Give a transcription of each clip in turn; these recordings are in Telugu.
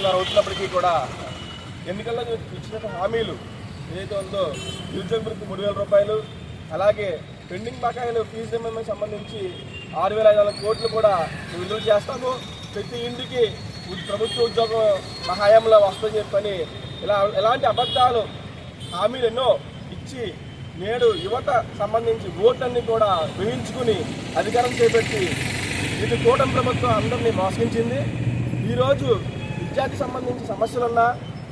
సంవత్సరాలు అవుతున్నప్పటికీ కూడా ఎన్నికల్లో ఇచ్చిన హామీలు ఏదైతే ఉందో నిరుద్యోగ వృత్తి మూడు వేల రూపాయలు అలాగే పెండింగ్ బకాయిలు ఫీజు రిమెంబర్ సంబంధించి ఆరు వేల ఐదు వందల కోట్లు కూడా విడుదల చేస్తాము. ప్రతి ఇంటికి ప్రభుత్వ ఉద్యోగం సహాయంలో వస్తుందని చెప్పని ఇలా ఎలాంటి అబద్ధాలు హామీలు ఎన్నో ఇచ్చి నేడు యువత సంబంధించి ఓట్లన్నీ కూడా వేయించుకుని అధికారం చేపట్టి ఇది కూటమి ప్రభుత్వం అందరినీ మోసగించింది. ఈరోజు విద్యార్థి సంబంధించి సమస్యలున్నా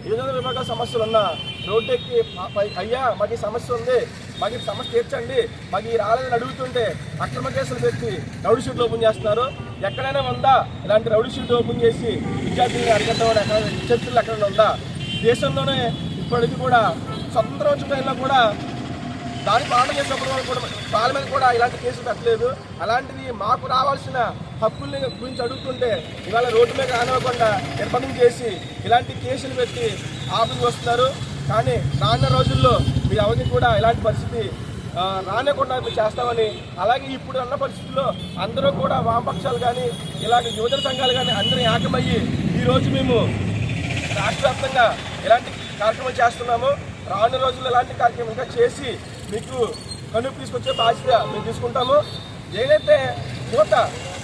యువజన విభాగాల సమస్యలున్నా రోడ్డెక్కి రోడ్డు ఎక్కి అయ్యా మాకు ఈ సమస్య ఉంది మాకు ఈ సమస్య తీర్చండి మాకు ఈ రాలేదని అడుగుతుంటే అక్రమ కేసులు పెట్టి రౌడీ షీట్లు ఓపెన్ చేస్తున్నారు. ఎక్కడైనా ఉందా? ఇలాంటి రౌడీ షీట్ ఓపెన్ చేసి విద్యార్థులను అడిగేద్దామని ఎక్కడ విద్యార్థులు ఎక్కడైనా ఉందా? దేశంలోనే ఇప్పటికి కూడా స్వతంత్ర వచ్చిన కూడా దాని పాలన చేసినప్పుడు కూడా పార్లమెంట్ మీద కూడా ఇలాంటి కేసులు పెట్టలేదు. అలాంటిది మాకు రావాల్సిన హక్కుల్ని గురించి అడుగుతుంటే ఇవాళ రోడ్డు మీద రానివ్వకుండా నిర్బంధం చేసి ఇలాంటి కేసులు పెట్టి ఆపి వస్తున్నారు. కానీ రానున్న రోజుల్లో మీ అవధి కూడా ఇలాంటి పరిస్థితి ఆ, రానివ్వకుండా చేస్తామని అలాగే ఇప్పుడు అన్న పరిస్థితుల్లో అందరూ కూడా వామపక్షాలు కానీ ఇలాంటి యువజన సంఘాలు కానీ అందరూ ఏకమయ్యి ఈరోజు మేము రాష్ట్ర వ్యాప్తంగా కార్యక్రమం చేస్తున్నాము. రానున్న రోజుల్లో ఇలాంటి కార్యక్రమం ఇంకా చేసి మీకు కనుక తీసుకొచ్చే బాధ్యత మేము తీసుకుంటాము. ఏదైతే యువత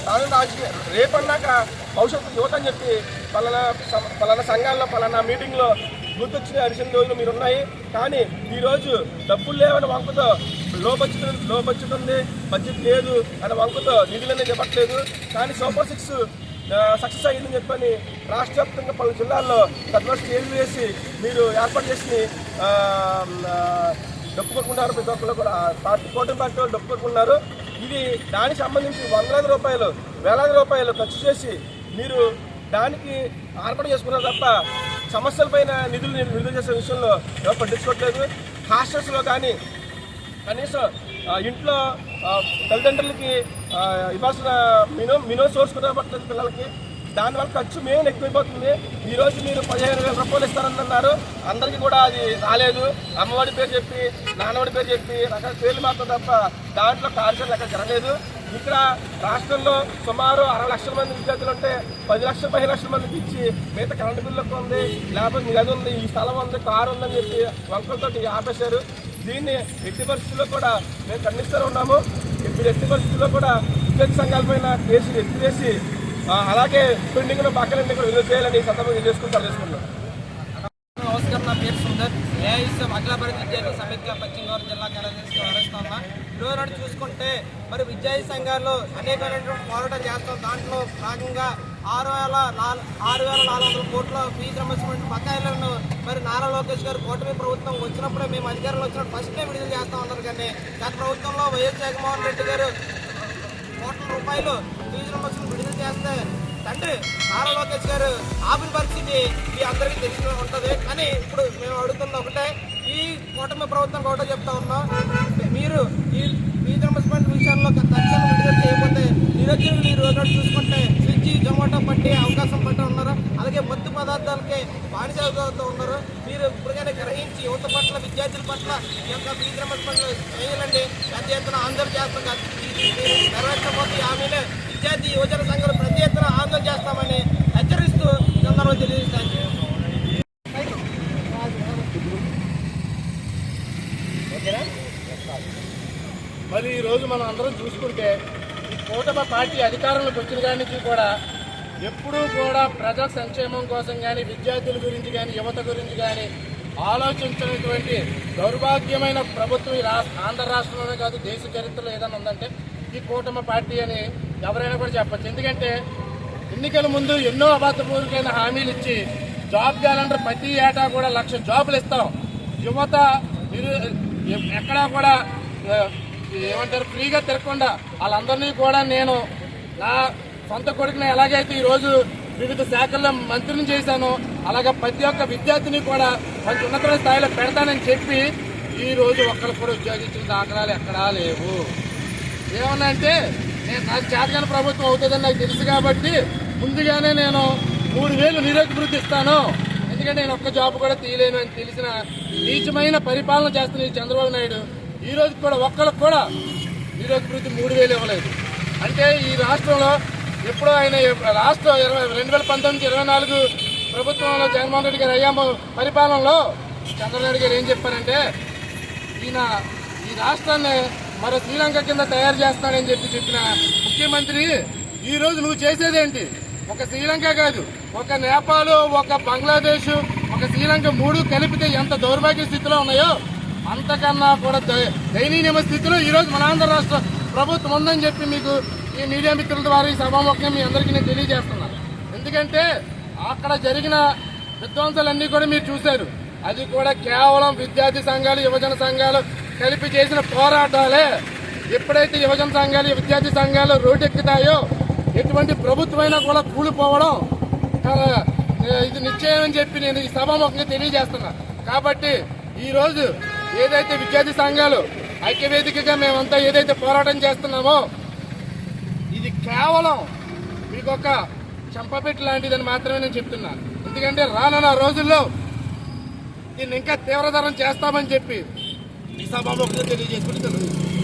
రానున్న రాజకీయ రేపన్నాక భవిష్యత్తు యువత అని చెప్పి పలానా సం- పలానా సంఘాల్లో పలానా మీటింగ్లో గుర్తొచ్చిన అరిసిన రోజులు మీరు ఉన్నాయి కానీ ఈరోజు డబ్బులు లేవని వంకతో లో బడ్జెట్లో బడ్జెట్ ఉంది బడ్జెట్ లేదు అనే వంకతో నిధులనే చెప్పట్లేదు. కానీ సూపర్ సిక్స్ సక్సెస్ అయ్యిందని చెప్పని రాష్ట్ర వ్యాప్తంగా పలు జిల్లాల్లో పెద్ద స్టేజ్ వేసి మీరు ఏర్పాటు చేసి డప్పు ఆ, ప్రతి ఒక్కరు కూడా. పార్టీ కూటమి పార్టీ వాళ్ళు డప్పుకొట్టుకున్నారు ఇది దానికి సంబంధించి వందలాది రూపాయలు వేలాది రూపాయలు ఖర్చు చేసి మీరు దానికి ఆర్పణ చేసుకున్నారు తప్ప సమస్యలపైన నిధులు విడుదల చేసే విషయంలో ఎవరు పట్టించుకోవట్లేదు. హాస్టల్స్లో కానీ కనీసం ఇంట్లో తల్లిదండ్రులకి ఇవ్వాల్సిన మినో మినో సోర్స్ కూడా పట్టలేదు పిల్లలకి. దానివల్ల ఖర్చు మెయిన్ ఎక్కువైపోతుంది. ఈరోజు మీరు పదిహేను వేల రూపాయలు ఇస్తారన్నారు అందరికీ కూడా అది రాలేదు. అమ్మఒడి పేరు చెప్పి నాన్నవాడి పేరు చెప్పి రకరకాల పేర్లు మాత్రం తప్ప దాంట్లో కార్యక్రమాలు ఎక్కడ జరగలేదు. ఇక్కడ రాష్ట్రంలో సుమారు అరవై లక్షల మంది విద్యార్థులు ఉంటే పది లక్షల పది లక్షల మందికి ఇచ్చి మిగతా కరెంటు బిల్లు ఉంది లేకపోతే గది ఉంది ఈ స్థలం ఉంది కారు ఉందని చెప్పి వంకలతోటి ఆపేశారు. దీన్ని ఎట్టి పరిస్థితుల్లో కూడా మేము ఖండిస్తూనే ఉన్నాము. ఇప్పుడు ఎట్టి పరిస్థితుల్లో కూడా విద్యార్థి సంఘాలపైన కేసులు ఎత్తివేసి అలాగే పెండింగ్ పక్కన కూడా విడుదల చేయాలని ఈ సందర్భంగా చేసుకుని తెలుసుకున్నాం నమస్కారం నా పేరు సుందర్. ఏఐఎస్ఎం అఖిల భారత విద్యార్థి సమైక్య పశ్చిమ గోదావరి జిల్లా కార్యదర్శిగా వ్యవహరిస్తున్నా ఈరోజు నాడు చూసుకుంటే మరి విద్యార్థి సంఘాల్లో అనేకమైనటువంటి పోరాటం చేస్తాం. దాంట్లో భాగంగా ఆరు వేల నాలుగు ఆరు వేల నాలుగు వందల కోట్ల ఫీజు రింబర్స్మెంట్ బకాయిలను మరి నారా లోకేష్ గారు కూటమి ప్రభుత్వం వచ్చినప్పుడే మేము అధికారంలో వచ్చినప్పుడు ఫస్టే విడుదల చేస్తాం అన్నారు కానీ గత ప్రభుత్వంలో వైఎస్ జగన్మోహన్ రెడ్డి గారు కోట్ల రూపాయలు ఫీజు విడుదల చేస్తే తండ్రి నారా లోకేష్ గారు ఆపిన పరిస్థితి మీ అందరికీ తెలిసి ఉంటుంది. కానీ ఇప్పుడు మేము అడుగుతున్న ఒకటే ఈ కూటమి ప్రభుత్వం ఒకటే చెప్తా ఉన్నాం మీరు ఈ ఫీజు విషయంలో తక్షణం విడుదల చేయకపోతే నిరుద్యోగులు మీరు రోజు చూసుకుంటే స్విచ్ జొమాటో పట్టే అవకాశం పట్టి ఉన్నారు. అలాగే మత్తు పదార్థాలకే బానిసవుతూ ఉన్నారు. మీరు ఇప్పటికైనా గ్రహించి యువత పట్ల విద్యార్థుల పట్ల ఈ యొక్క ఫీజు రింబర్స్మెంట్ చేయాలండి. పెద్ద ఎత్తున ఆందోళన చేస్తున్నారు కాదు. ఇది మీరు నెరవేర్చకపోతే ఈ హామీని విద్యార్థి యువజన సంఘాలు ప్రతి ఎత్తున ఆందోళన చేస్తామని హెచ్చరిస్తూ ఈ సందర్భంగా తెలియజేస్తాను మరి ఈరోజు మనం అందరం చూసుకుంటే ఈ కూటమి పార్టీ అధికారంలోకి వచ్చిన కాడి కూడా ఎప్పుడూ కూడా ప్రజా సంక్షేమం కోసం కానీ విద్యార్థుల గురించి కానీ యువత గురించి కానీ ఆలోచించినటువంటి దౌర్భాగ్యమైన ప్రభుత్వం ఈ రాష్ట్ర ఆంధ్ర రాష్ట్రంలోనే కాదు దేశ చరిత్రలో ఏదైనా ఉందంటే ఈ కూటమి పార్టీ అని ఎవరైనా కూడా చెప్పచ్చు. ఎందుకంటే ఎన్నికల ముందు ఎన్నో అబద్ధపూర్వకమైన హామీలు ఇచ్చి జాబ్ చేయాలంటే ప్రతి ఏటా కూడా లక్ష జాబులు ఇస్తాం. యువత ఎక్కడా కూడా ఏమంటారు ఫ్రీగా తిరగకుండా వాళ్ళందరినీ కూడా నేను నా సొంత కొడుకుని ఎలాగైతే ఈరోజు వివిధ శాఖల్లో మంత్రిని చేశాను అలాగే ప్రతి ఒక్క విద్యార్థిని కూడా మంచి ఉన్నతమైన స్థాయిలో పెడతానని చెప్పి ఈ రోజు ఒక్కరు కూడా ఉద్యోగించిన దాఖలాలు ఎక్కడా లేవు. ఏమన్నా అంటే నేను నాకు చేతగాని ప్రభుత్వం అవుతుందని నాకు తెలుసు కాబట్టి ముందుగానే నేను మూడు వేలు నిరుద్యోగ ఇస్తాను. ఎందుకంటే నేను ఒక్క జాబ్ కూడా తీయలేను అని తెలిసిన నీచమైన పరిపాలన చేస్తున్న ఈ చంద్రబాబు నాయుడు ఈ రోజు కూడా ఒక్కరికి కూడా నిరుద్యోగ మూడు వేలు ఇవ్వలేదు. అంటే ఈ రాష్ట్రంలో ఎప్పుడో ఆయన రాష్ట్రం ఇరవై రెండు వేల పంతొమ్మిది ఇరవై నాలుగు ప్రభుత్వంలో జగన్మోహన్ రెడ్డి గారు అయ్యాము పరిపాలనలో చంద్రబాబు గారు ఏం చెప్పారంటే ఈయన ఈ రాష్ట్రాన్ని మరో శ్రీలంక కింద తయారు చేస్తానని చెప్పి చెప్పిన ముఖ్యమంత్రి ఈ రోజు నువ్వు చేసేదేంటి ఒక శ్రీలంక కాదు ఒక నేపాల్ ఒక బంగ్లాదేశ్ ఒక శ్రీలంక మూడు కలిపితే ఎంత దౌర్భాగ్య స్థితిలో ఉన్నాయో అంతకన్నా కూడా ద- దయనీయమ స్థితిలో ఈరోజు మన ఆంధ్ర రాష్ట్ర ప్రభుత్వం ఉందని చెప్పి మీకు ఈ మీడియా మిత్రుల ద్వారా ఈ సభాముఖంగా మీ అందరికీ నేను తెలియజేస్తున్నాను ఎందుకంటే అక్కడ జరిగిన విధ్వంసాలన్నీ కూడా మీరు చూశారు. అది కూడా కేవలం విద్యార్థి సంఘాలు యువజన సంఘాలు కలిపి చేసిన పోరాటాలే ఎప్పుడైతే యువజన సంఘాలు విద్యార్థి సంఘాలు రోడ్డెక్కుతాయో ఎటువంటి ప్రభుత్వమైనా కూడా కూలిపోవడం ఇది నిశ్చయం అని చెప్పి నేను ఈ సభాముఖంగా తెలియజేస్తున్నా. కాబట్టి ఈరోజు ఏదైతే విద్యార్థి సంఘాలు ఐక్యవేదికగా మేమంతా ఏదైతే పోరాటం చేస్తున్నామో ఇది కేవలం మీకు ఒక చెంపపెట్టి లాంటిదని మాత్రమే నేను చెప్తున్నాను ఎందుకంటే రానున్న రోజుల్లో దీన్ని ఇంకా తీవ్రతరం చేస్తామని చెప్పి ఈ సభాముఖంగా తెలియజేసుకుంటున్నాను